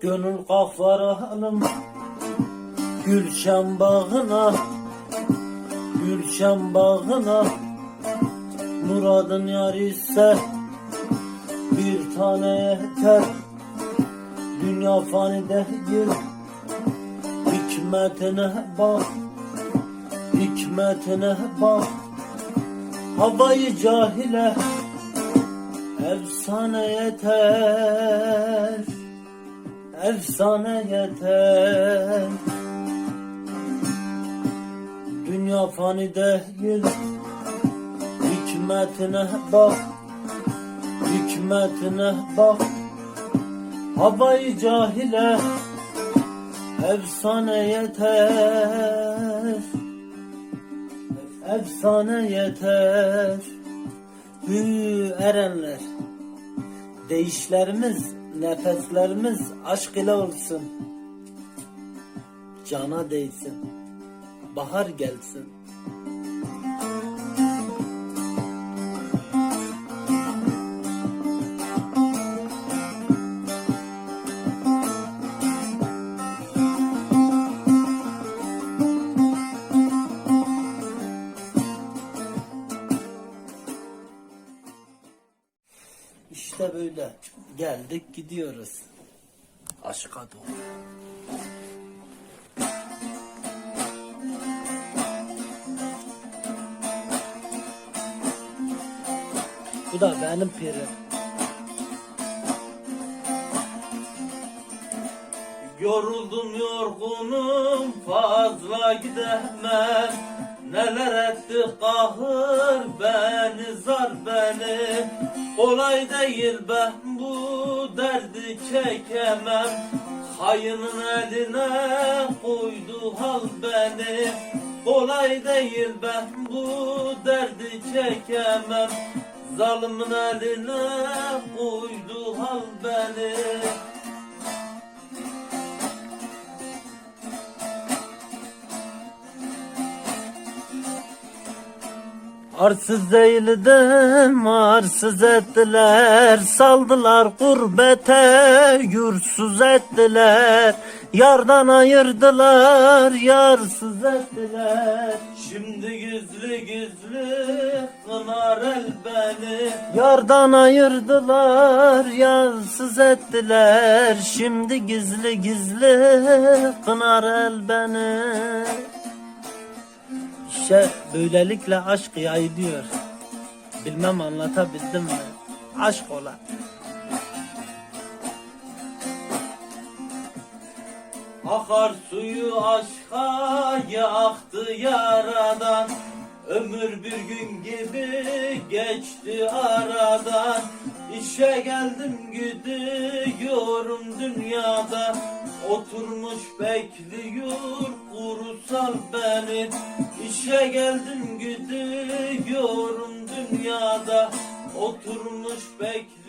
Gönül kalk varalım Gülşen bağına Gülşen bağına. Muradın yar ise Bir tane yeter. Dünya fani değil Hikmetine bak Hikmetine bak. Havayı cahile Efsane yeter Efsane yeter. Dünya fani değil. Hikmetine bak. Hikmetine bak. Havayı cahile. Efsane yeter. Efsane yeter. Hü erenler. Değişlerimiz, nefeslerimiz aşk ile olsun. Cana değsin. Bahar gelsin İşte böyle. Geldik gidiyoruz. Aşka doğru. Bu da benim pirim. Yoruldum yorgunum fazla gidemem. Neler etti kahır beni zar beni Kolay değil ben bu derdi çekemem. Hayının eline koydu hal beni. Kolay değil ben bu derdi çekemem. Zalimin eline koydu hal beni Arsız değildim, arsız ettiler, saldılar gurbete, yursuz ettiler, yardan ayırdılar, yarsız ettiler. Şimdi gizli gizli kınar el beni, yardan ayırdılar, yarsız ettiler, şimdi gizli gizli kınar el beni. İşte böylelikle aşk yayılıyor. Bilmem anlatabildim mi? Aşk ola. Akar suyu aşka yaktı yaradan Ömür bir gün gibi geçti aradan İşe geldim gidiyorum dünyada. Oturmuş bekliyor kurusal beni. İşe geldim gidiyorum dünyada. Oturmuş bekliyor